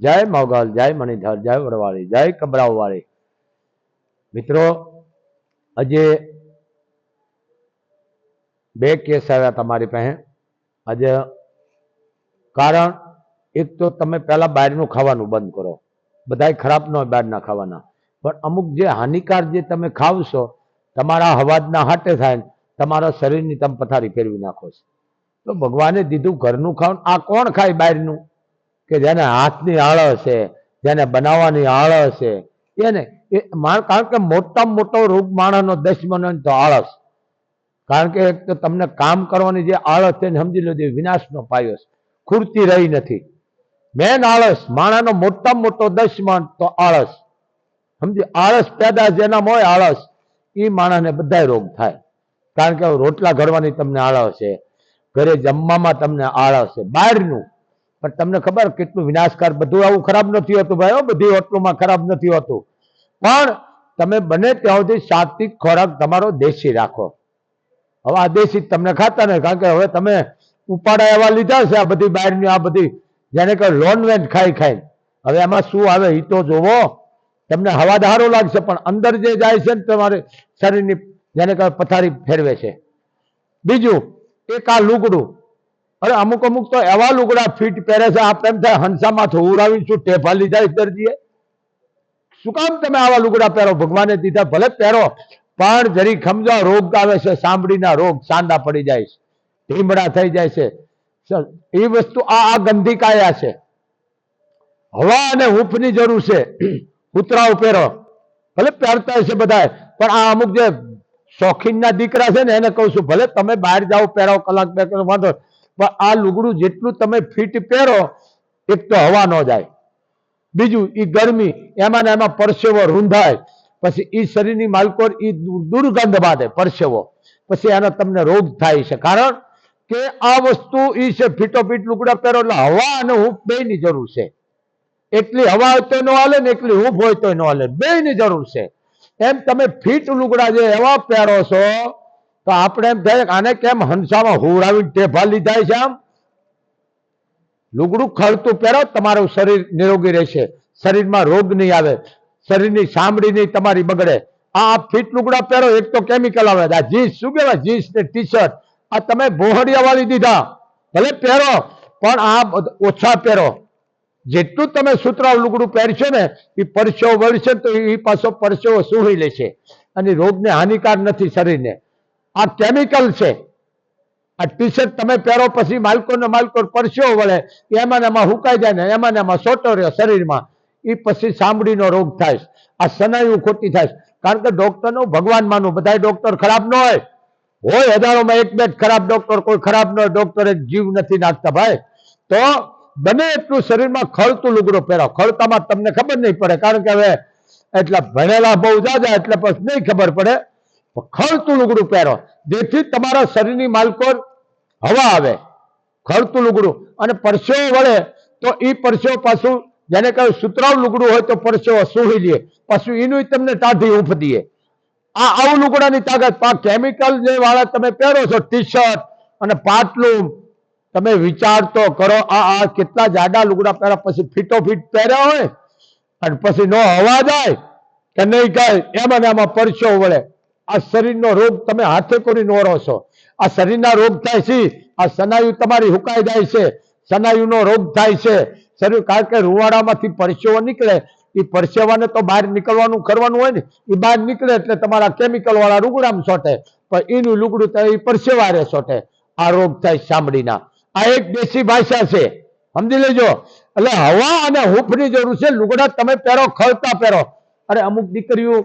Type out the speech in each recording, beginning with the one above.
જય મોગલ, જય મણિધર, જય વડવાળી, જય કબરાવવાળી મિત્રો, આજે બે કેસ આવ્યા તમારી પાસે. આજે કારણ, એક તો તમે પહેલાં બહારનું ખાવાનું બંધ કરો. બધાય ખરાબ ન હોય બહારના ખાવાના. પણ અમુક જે હાનિકાર જે તમે ખાવશો, તમારા હવાજના હાટે થાય ને, તમારા શરીરની તમે પથારી ફેરવી નાખો છો. તો ભગવાને દીધું ઘરનું ખાવ આ કોણ ખાય બહારનું? કે જેને હાથની આળસ છે, જેને બનાવવાની આળસ છે, એને એ કારણ કે મોટામાં મોટો રોગ માણસનો દશમન તો આળસ. કારણ કે એક તો તમને કામ કરવાની જે આળસ છે સમજી લો વિનાશનો પાયો છે. ખૂરતી રહી નથી. મેન આળસ, માણસનો મોટામાં મોટો દશમન તો આળસ. સમજી? આળસ પેદા જેના હોય આળસ એ માણસને બધાય રોગ થાય. કારણ કે રોટલા ઘડવાની તમને આળસ છે, ઘરે જમવામાં તમને આળસ છે. બહારનું પણ તમને ખબર કેટલું વિનાશકાર બધું આવું ખરાબ નથી હોતું ભાઈ બધી હોટલોમાં ખરાબ નથી હોતું. પણ તમે બને ત્યાં સુધી સાત્વિક ખોરાક તમારો દેશી રાખો. હવે આ દેશી તમને ખાતા નહીં, કારણ કે હવે તમે ઉપાડા એવા લીધા છે આ બધી બહારની, આ બધી જેને કે લોન વેન ખાઈ ખાઈ હવે એમાં શું આવે એ તો જોવો. તમને હવાદારો લાગશે, પણ અંદર જે જાય છે ને તમારે શરીરની, જેને કે પથારી ફેરવે છે. બીજું, એક આ લુગડું અરે અમુક અમુક તો એવા લુગડા ફીટ પહેરે છે, આપ એમ થાય, હંસામાં ઉડાવી છું ટેફા લીધા છે દરજીએ? શું કામ તમે આવા લુગડા પહેરો? ભગવાને દીધા, ભલે પહેરો, પણ જરી ખમજો રોગ આવે છે, સાંભળીના રોગ, સાંડા પડી જાય છે ઢીમડા થઈ જાય છે. એ વસ્તુ આ આ ગંદી કાયા છે. હવા અને હૂંફની જરૂર છે. ઉતરાવ પહેરો. ભલે પહેરતા હશે બધા પણ આ અમુક જે શોખીનના દીકરા છે ને, એને કહું છું, ભલે તમે બહાર જાઓ પહેરો કલાક, બે કલાક, વાંધો. પણ આ લુગડું જેટલું તમે ફિટ પહેરો એક તો હવા ન જાય. બીજું એ ગરમી, એમાં ને એમાં પરસેવો રૂંધાય. પછી એ શરીરની માલકોર એ દુર્ગંધ બાંધે પરસેવો. પછી એનો તમને રોગ થાય છે. કારણ કે આ વસ્તુ એ છે ફીટોફીટ લુગડા પહેરો એટલે હવા અને હૂંફ બેયની જરૂર છે. એટલી હવા હોય તો ન હાલે ને એટલી હૂંફ હોય તો ન હાલે. બેયની જરૂર છે. એમ તમે ફીટ લુગડા જે એવા પહેરો છો તો આપણે એમ થાય આને કેમ હંસામાં હોવડાવીને ટેફા લીધા છે આમ? લુગડું ખળતું પહેરો, તમારું શરીર નિરોગી રહેશે. શરીરમાં રોગ નહીં આવે. શરીરની સાંભળી નહીં તમારી બગડે. આ ફિટ લુગડા પહેરો, એક તો કેમિકલ આવે. આ જીન્સ, શું કહેવાય? જીન્સ ને ટી શર્ટ આ તમે બોહડિયા વાળી દીધા. ભલે પહેરો, પણ આ ઓછા પહેરો. જેટલું તમે સુતરાવ લુગડું પહેરશો ને એ પરસેવો વળશે તો એ પાછો પરસેવો સુહી લેશે. અને રોગને હાનિકાર નથી શરીરને. આ કેમિકલ છે. આ ટી શર્ટ તમે પહેરો પછી માલકો ને માલકો પરસ્યો વળે, એમાં એમાં હુકાઈ જાય ને એમાં એમાં સોટો રહ્યો શરીરમાં એ પછી ચામડીનો રોગ થાય આ સનાયુ ખોટી થાય કારણ કે ડોક્ટરનું, ભગવાન માનું બધા ડોક્ટર ખરાબ ન હોય. હોય હજારોમાં એક બે ખરાબ ડોક્ટર, કોઈ ખરાબ ન હોય, ડોક્ટર એક જીવ નથી નાખતા ભાઈ. તો બને એટલું શરીરમાં ખળતું લુગડો પહેરો. ખળતામાં તમને ખબર નહીં પડે, કારણ કે હવે એટલા ભણેલા બહુ જાજા, એટલે પછી નહીં ખબર પડે. ખળતું લુગડું પહેરો. જેથી તમારા શરીરની માલકોર હવા આવે. ખળતું લુગડું અને પરસેવો વળે તો એ પરસેવો પાછું જેને કહ્યું સુતરાવ લુગડું હોય તો પરસેવો સૂહી લે. પાછું એનું તમને ટાઢી ઊંફ દે. આ આવું લુગડાની તાકાત આ કેમિકલ જે વાળા તમે પહેરો છો ટી શર્ટ અને પાટલું, તમે વિચાર તો કરો આ આ કેટલા જાડા લુગડા પહેર્યા પછી ફીટો ફીટ પહેર્યા હોય અને પછી નો હવા જાય કે નહીં કાંઈ એમાં એમાં પરસેવો વળે. આ શરીરનો રોગ તમે હાથે કોની નોરો છો આ શરીરના રોગ થાય છે આ સનાયુ તમારી હુકાઈ જાય છે. સનાયુનો રોગ થાય છે. શરીર કારણ કે રૂવાડામાંથી પરસેવો નીકળે. એ પરસેવાને તો બહાર નીકળવાનું, કરવાનું હોય ને એ બહાર નીકળે એટલે તમારા કેમિકલ વાળા લુગડામાં સોટે પણ એનું લુગડું તો એ પરસેવારે સોટે આ રોગ થાય ચામડીના આ એક દેશી ભાષા છે. સમજી લેજો. એટલે હવા અને હૂફની જરૂર છે. લુગડા તમે પહેરો, ખળતા પહેરો. અરે અમુક દીકરીઓ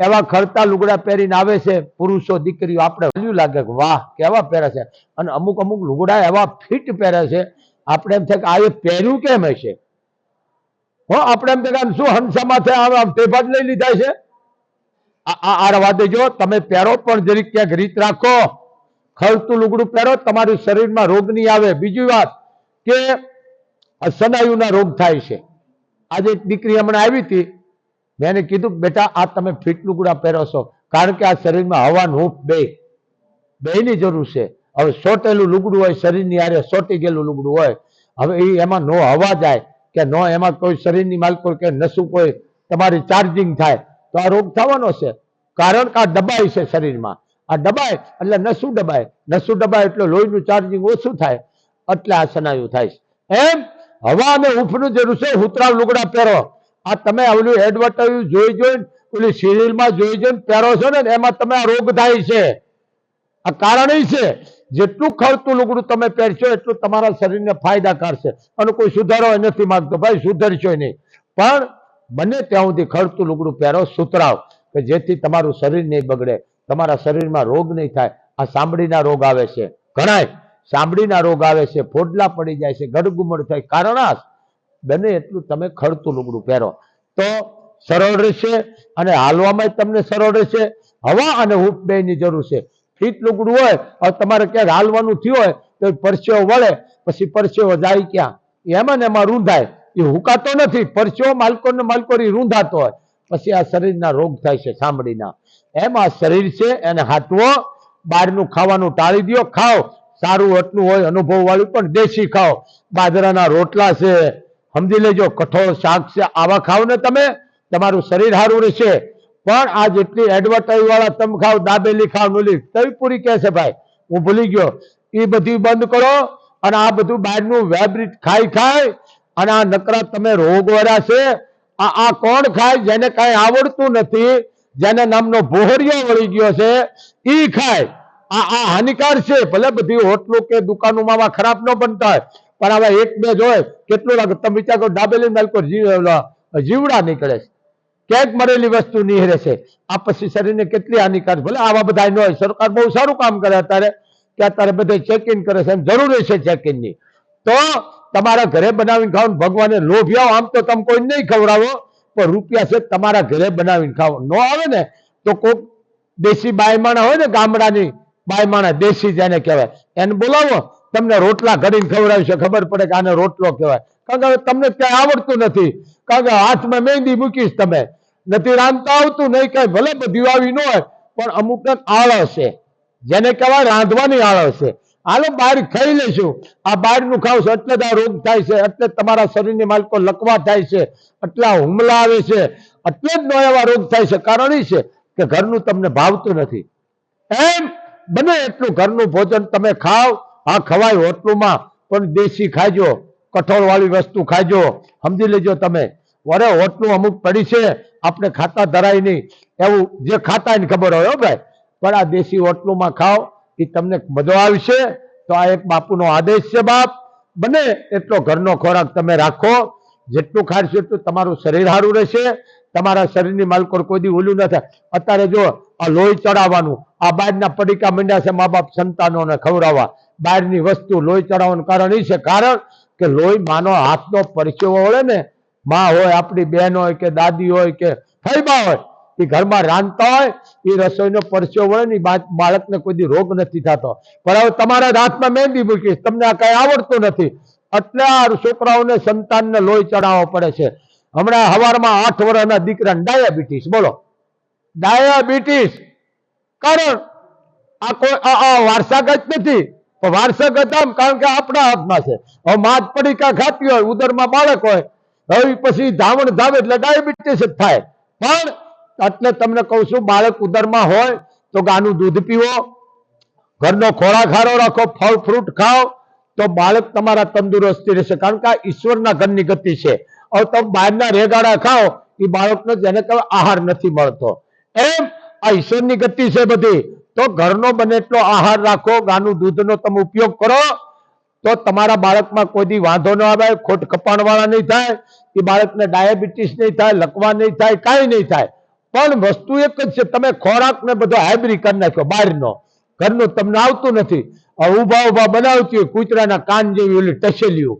એવા ખરતા લુગડા પહેરીને આવે છે, પુરુષો દીકરીઓ આપણે હલ્યું લાગે કે વાહ, કેવા પહેરે છે. અને અમુક અમુક લુગડા એવા ફિટ પહેરે છે, આપણે એમ થાય કે આ એ પહેર્યું કેમ હશે? હો, આપણે એમ થાય શું હંસા માથે આમ જ લઈ લીધા છે? આ રવા દેજો તમે પહેરો પણ જરીક ક્યાંક રીત રાખો. ખરતું લુગડું પહેરો, તમારું શરીરમાં રોગ નહીં આવે. બીજી વાત કે સનાયુના રોગ થાય છે. આજે એક દીકરી હમણાં આવી હતી મેં એને કીધું, બેટા આ તમે ફિટ લુગડા પહેરો છો. કારણ કે આ શરીરમાં હવાનું હૂંફ બે. બેની જરૂર છે. હવે સોટેલું લુગડું હોય, શરીરની આરે સોટી ગયેલું લુગડું હોય. હવે એ એમાં નો હવા જાય કે નો એમાં કોઈ શરીરની માલકો કે નસું કોઈ તમારી ચાર્જિંગ થાય, તો આ રોગ થવાનો છે. કારણ કે આ દબાય છે શરીરમાં. આ દબાય, એટલે નસું દબાય. નસું દબાય એટલે લોહીનું ચાર્જિંગ ઓછું થાય. એટલે આ સ્નાયુ થાય એમ હવા અને ઉફનું જરૂર છે, હુતરાવ લુગડા પહેરો. આ તમે ઓલું એડવર્ટાઈઝ જોઈ જોઈને ઓલી સિરિયલમાં જોઈ જોઈને પહેરો છો ને, એમાં તમે રોગ થાય છે. આ કારણ એ છે, જેટલું ખરતું લુગડું તમે પહેરશો, એટલું તમારા શરીરને ફાયદાકાર છે. અને કોઈ સુધારો નથી માંગતો, ભાઈ સુધરશો નહીં. પણ બને ત્યાં સુધી ખરતું લુગડું પહેરો, સુતરાવ, કે જેથી તમારું શરીર નહીં બગડે. તમારા શરીરમાં રોગ નહીં થાય. આ સાંભળીના રોગ આવે છે. ઘણાય સાંભળીના રોગ આવે છે. ફોડલા પડી જાય છે. ગડગુમડ થાય. કારણ. બને એટલું તમે ખડતું લુગડું પહેરો. તો સરળ રહેશે અને હાલવામાં તમને સરળ રહેશે. હવા અને હૂંફ બેની જરૂર છે. ફીટ લુગડું હોય, હવે તમારે ક્યાંક હાલવાનું થયું હોય, તો પરસેવો વળે, પછી પરસેવો જાય ક્યાં? એમાં ને એમાં રૂંધાય. એ હુકાતો નથી. પરસેવો માલકો ને માલકોરી રૂંધાતો હોય. પછી આ શરીરના રોગ થાય છે ચામડીના એમ આ શરીર છે, એને હાટવો બહારનું ખાવાનું ટાળી દ્યો, ખાઓ. સારું એટલું હોય અનુભવ વાળું પણ દેશી ખાઓ. બાજરાના રોટલા છે સમજી લેજો, કઠોળ શાક છે, આવા ખાઓ ને તમે, તમારું શરીર સારું રહેશે. પણ આ જેટલી એડવર્ટાઈઝ વાળા તમે ખાવ, દાબેલી ખાવ, નુલી, તવી પૂરી કહે છે ભાઈ? હું ભૂલી ગયો. એ બધી બંધ કરો અને આ બધું બહારનું વેબ્રિટ ખાઈ ખાય અને આ નકરા તમે રોગ વાળા છે. આ આ કોણ ખાય જેને કાંઈ આવડતું નથી, જેને નામનો ભોહરિયો વળી ગયો છે એ ખાય. આ આ હાનિકાર છે. ભલે બધી હોટલો કે દુકાનોમાં ખરાબ ન બનતા હોય. પણ આવા એક બે જોય, કેટલું લાગે? તમે વિચાર કરો દાબેલી નાલકો જીવડા નીકળે છે. ક્યાંક મરેલી વસ્તુ નીહરે છે. આ પછી શરીરને કેટલી હાનિકાર ભલે આવા બધા ન હોય, સરકાર બહુ સારું કામ કરે અત્યારે, કે અત્યારે બધે ચેક ઇન કરે છે, એમ જરૂરી છે ચેકની તો તમારા ઘરે બનાવીને ખાવ ભગવાને લોભ્યાઓ, આમ તો તમે કોઈ નહીં ખવડાવો, પણ રૂપિયા છે તમારા ઘરે બનાવીને ખાઓ ન આવે ને, તો કોઈક દેશી બાયમાણા હોય ને ગામડાની, બાયમાણા, દેશી જેને કહેવાય, એને બોલાવો. તમને રોટલા ઘડીને ખવડાવશે ખબર પડે કે આને રોટલો કહેવાય. કારણ કે હવે તમને ત્યાં આવડતું નથી. કારણ કે હાથમાં મહેંદી મૂકીશ તમે. નથી રાંધતા આવતું, નહીં કઈ, ભલે બધી આવી ન હોય, પણ અમુક આળસ છે. જેને કહેવાય રાંધવાની આળસ છે. હાલો, બહાર ખાઈ લેશું આ બહારનું ખાવશો એટલે જ આ રોગ થાય છે, એટલે તમારા શરીરની માલકો લકવા થાય છે, એટલા હુમલા આવે છે, એટલે જ એવા રોગ થાય છે. કારણ એ છે કે ઘરનું તમને ભાવતું નથી. એમ બને એટલું ઘરનું ભોજન તમે ખાવ આ ખવાય હોટલમાં, પણ દેશી ખાજો કઠોળ વાળી વસ્તુ ખાજો. સમજી લેજો તમે. વરે હોટલું અમુક પડી છે, આપણે ખાતા ધરાય નહીં. એવું જે ખાતા એને ખબર હોય હો ભાઈ. પણ આ દેશી હોટલમાં ખાઓ, એ તમને મજા આવશે. તો આ એક બાપુનો આદેશ છે બાપ. બને એટલો ઘરનો ખોરાક તમે રાખો. જેટલું ખાશો એટલું તમારું શરીર સારું રહેશે. તમારા શરીરની માલકોર કોઈ દી ઓલું ન થાય. અત્યારે જો આ લોહી ચડાવવાનું, આ બહારના પડીકા મંડ્યા છે મા બાપ સંતાનોને ખવડાવવા. બહારની વસ્તુ લોહી ચડાવવાનું કારણ એ છે. કારણ કે લોહી માનો હાથનો પરસેવો વળે ને, માં હોય, આપણી બેન હોય કે દાદી હોય કે ફૈબા હોય એ ઘરમાં રાંધતા હોય એ રસોઈનો પરસ્યો વળે ને બાળકને કોઈ રોગ નથી થતો. પણ હવે તમારા હાથમાં મહેંદી મૂકીશ તમને આ કઈ આવડતું નથી. એટલે આ છોકરાઓને સંતાનને લોહી ચડાવવો પડે છે. હમણાં હવારમાં આઠ વર્ષના દીકરાને ડાયાબિટીસ, બોલો. ડાયાબિટીસ. કારણ આ કોઈ આ વારસાગત નથી. પણ વારસાગત આમ કારણ કે આપણા હાથમાં છે. હવે માત પડીકા ખાતી હોય, ઉદરમાં બાળક હોય, હવે પછી ધાવણ ધાવે એટલે ડાયાબિટીસ જ થાય. પણ એટલે તમને કહું છું, બાળક ઉદરમાં હોય તો ગાનું દૂધ પીવો, ઘરનો ખોરાક સારો રાખો, ફળ, ફ્રૂટ ખાઓ, તો બાળક તમારા તંદુરસ્તી રહેશે કારણ કે આ ઈશ્વરના ઘરની ગતિ છે. હવે તમે બહારના રેગાડા ખાઓ, એ બાળકને જેને કહેવાય આહાર નથી મળતો. એમ આ ઈશ્વરની ગતિ છે બધી. તો ઘરનો બને એટલો આહાર રાખો, ગાનું દૂધનો તમે ઉપયોગ કરો, તો તમારા બાળકમાં કોઈ દી વાંધો ન આવે, ખોટ કપાણવાળા નહીં થાય, એ બાળકને ડાયાબિટીસ નહીં થાય, લકવા નહીં થાય, કાંઈ નહીં થાય. પણ વસ્તુ એક જ છે, તમે ખોરાક ને બધો હાઇબ્રી કરી નાખ્યો, બહારનો. ઘરનું તમને આવતું નથી. ઊભા ઊભા બનાવતી હોય, કૂતરાના કાન જેવી ઓલી ટસેલિયું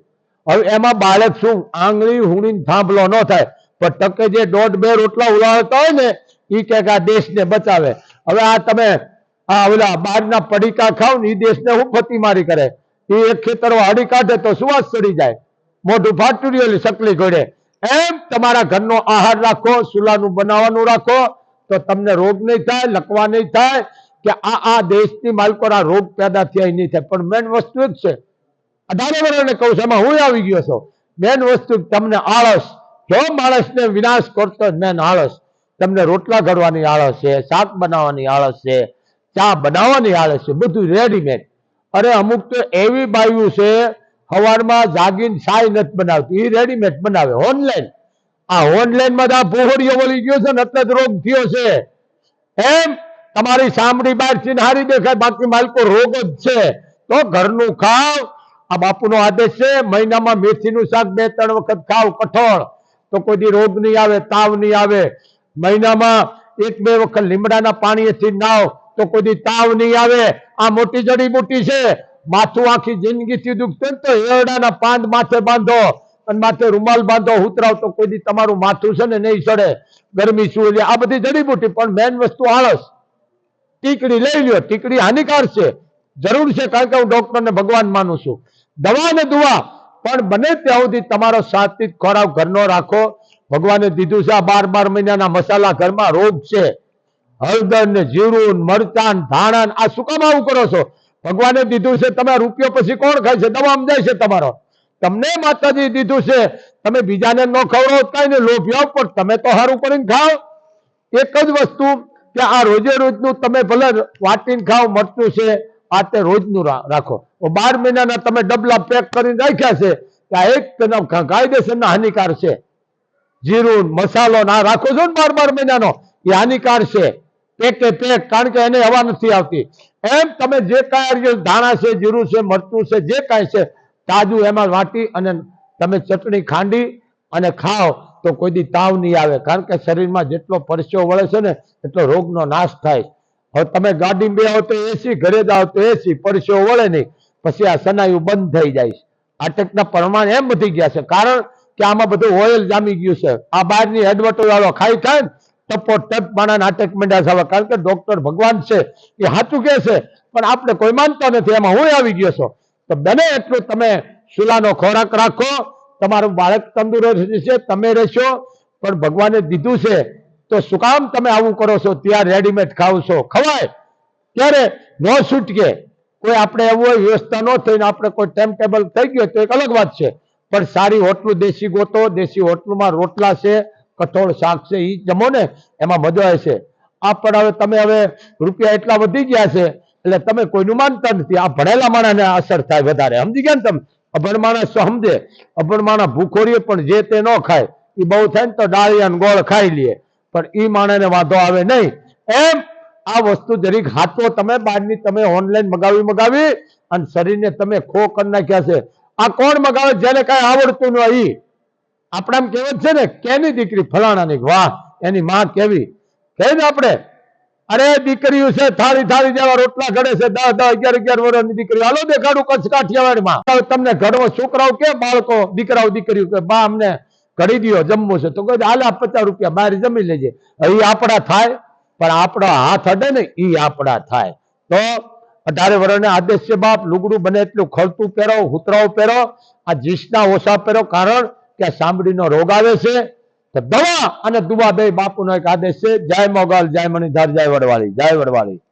હવે એમાં બાળક શું? આંગળી હુણીને થાંભલો ન થાય. પણ ટકે જે દોઢ બે રોટલા ઉલાળતા હોય ને એ કે આ દેશને બચાવે. હવે આ તમે, આ ઓલા બહારના પડીકા ખાવ ને એ દેશને હું ફતીમારી કરે? એ એક ખેતરો હાડી કાઢે તો સુવાસ ચડી જાય. મોઢું ફાટું રહ્યું સકલી ઘોડે. એમ તમારા ઘરનો આહાર રાખો, સુલાનું બનાવવાનું રાખો, તો તમને રોગ નહીં થાય, લકવા નહીં થાય, કે આ આ દેશની માલકો રોગ પેદા થયા નહીં થાય. પણ મેન વસ્તુ જ છે અઢારે વર્ષને કહું છું, એમાં હું આવી ગયો છું. મેન વસ્તુ, તમને આળસ. જો માણસને વિનાશ કરતો મેન આળસ. તમને રોટલા ઘડવાની આળસ છે, શાક બનાવવાની આળસ છે, ચા બનાવવાની આળસ છે, બધું રેડીમેડ અરે અમુક તો એવી બાયું છે સવારમાં જાગીને સાય નથી બનાવતી. એ રેડીમેડ બનાવે. ઓનલાઈન આ ઓનલાઈનમાં આ પોહળીઓ વળી ગયો છે ને, એટલે રોગ થયો છે. એમ તમારી સાંભળી બહાર ચિન્હારી દેખાય, બાકી માલકો રોગ જ છે. તો ઘરનું ખાવ આ બાપુનો આદેશ છે, મહિનામાં મેથીનું શાક બે ત્રણ વખત ખાવ, કઠોળ. તો કોઈ રોગ નહીં આવે, તાવ નહીં આવે. મહિનામાં એક બે વખત લીમડાના પાણીથી નાવ, તો કોઈ તાવ નહીં આવે. આ મોટી જડીબુટી છે. માથું આખી જિંદગીથી દુખતું તો એરડાના પાંદ માથે બાંધો અને માથે રૂમાલ બાંધો ઉતરાવ તો કોઈ તમારું માથું છે ને નહીં સડે. ગરમી શું એટલે આ બધી જડીબુટી પણ મેન વસ્તુ આળસ. ટીકડી લઈ લ્યો, ટીકડી હાનિકાર છે. જરૂર છે, કારણ કે હું ડોક્ટરને ભગવાન માનું છું. દવા ને દુવા પણ બને ત્યાં સુધી તમારો સાત્વિક ખોરાક ઘરનો રાખો. ભગવાને દીધું છે આ બાર બાર મહિનાના મસાલા ઘરમાં રોગ છે. હળદર ને જીરું મરચાં ધાણા આ શું કામ આવું કરો છો? ભગવાને દીધું છે તમે રૂપિયો પછી કોણ ખાય છે? દવામાં જાય છે તમારો. તમને માતાજી દીધું છે. તમે બીજાને ન ખવડાવો કઈ ને લોભિયાઓ પણ તમે તો સારું કરીને ખાઓ. એક જ વસ્તુ કે આ રોજે રોજનું તમે ભલે વાટીને ખાઓ, મરચું છે આ તે રોજનું રાખો. બાર મહિનાના તમે ડબલા પેક કરીને રાખ્યા છે કે આ એક તેના કાયદેસરના હાનિકાર છે. જીરું મસાલો ના રાખો છો ને બાર બાર મહિનાનો? એ હાનિકાર છે. પેકે પેક, કારણ કે એને હવા નથી આવતી. એમ તમે જે કાંઈ ધાણા છે, જીરું છે, મરચું છે, જે કાંઈ છે, તાજું એમાં વાટી અને તમે ચટણી ખાંડી અને ખાઓ તો કોઈ દી તાવ નહીં આવે. કારણ કે શરીરમાં જેટલો પરસ્યો વળે છે ને, એટલો રોગનો નાશ થાય. હવે તમે ગાડી બે આવો તો એસી ઘરે જાઓ તો એસી પરસ્યો વળે નહીં. પછી આ સનાયું બંધ થઈ જાય છે. અટકના પ્રમાણ એમ વધી ગયા છે. કારણ કે આમાં બધું ઓઇલ જામી ગયું છે. આ બહારની હેડવટો વાળો ખાઈ ખાય ટપો ટપ માણા નાટક મંડ્યા છે કારણ કે ડોક્ટર ભગવાન છે. એ સાચું કહે છે. પણ આપણે કોઈ માનતા નથી. એમાં હું આવી ગયો છો. તો બને એટલું તમે સુલાનો ખોરાક રાખો. તમારું બાળક તંદુરસ્ત રહેશે, તમે રહેશો. પણ ભગવાને દીધું છે. તો શું કામ તમે આવું કરો છો? ત્યાં રેડીમેડ ખાવ છો ખવાય. ત્યારે ન છૂટકે. કોઈ આપણે એવું હોય, વ્યવસ્થા ન થઈને આપણે કોઈ ટાઈમ ટેબલ થઈ ગયો તો એક અલગ વાત છે. પણ સારી હોટલું, દેશી ગોતો, દેશી હોટલમાં રોટલા છે, કઠોળ શાક છે એ જમો ને, એમાં મજા આવે છે. આ પણ હવે તમે હવે રૂપિયા એટલા વધી ગયા છે, એટલે તમે કોઈનું માનતા નથી. આ ભણેલા માણસને અસર થાય વધારે. સમજી ગયા ને તમે? અભણ માણસ તો સમજે. અભણ માણસ ભૂખોરીએ પણ જે તે ન ખાય એ બહુ થાય ને તો ડાળિયા ગોળ ખાઈ લે. પણ એ માણસને વાંધો આવે નહીં. એમ આ વસ્તુ જરીક હાથો તમે બહારની તમે ઓનલાઈન મગાવી મગાવી અને શરીરને તમે ખો કરી નાખ્યા છે. આ કોણ મગાવે જેને કઈ આવડતું નહીં આપણા કહેવત છે ને, કેની દીકરી ફલાણાની? વાહ, એની માં કેવી? કે ને આપણે? અરે, દીકરીઓ છે, થાળી થાળી જેવા રોટલા ઘડે છે દસ દસ અગિયાર અગિયાર વર્ષની દીકરી હાલો દેખાડું કચ્છ કાઠિયાવાડમાં. તમને ઘરમાં છોકરાઓ કે બાળકો, દીકરાઓ, દીકરીઓ કે બા અમને ઘડી દ્યો, જમવું છે. તો કહે આલા પચાસ રૂપિયા બહાર જમી લેજે. એ આપણા થાય, પણ આપણા હાથ અડે ને એ આપણા થાય. તો અઢારે વર્ષને આદેશ છે, બાપ, લુગડું બને એટલું ખળતું પહેરો, હુતરાઓ પહેરો, આ જીસના ઓછા પહેરો, કારણ કે ચામડીનો રોગ આવે છે. તો દવા અને દુવા બે બાપુનો એક આદેશ છે, જય મોગલ, જય મણિધર, જય વડવાળી જય વડવાળી.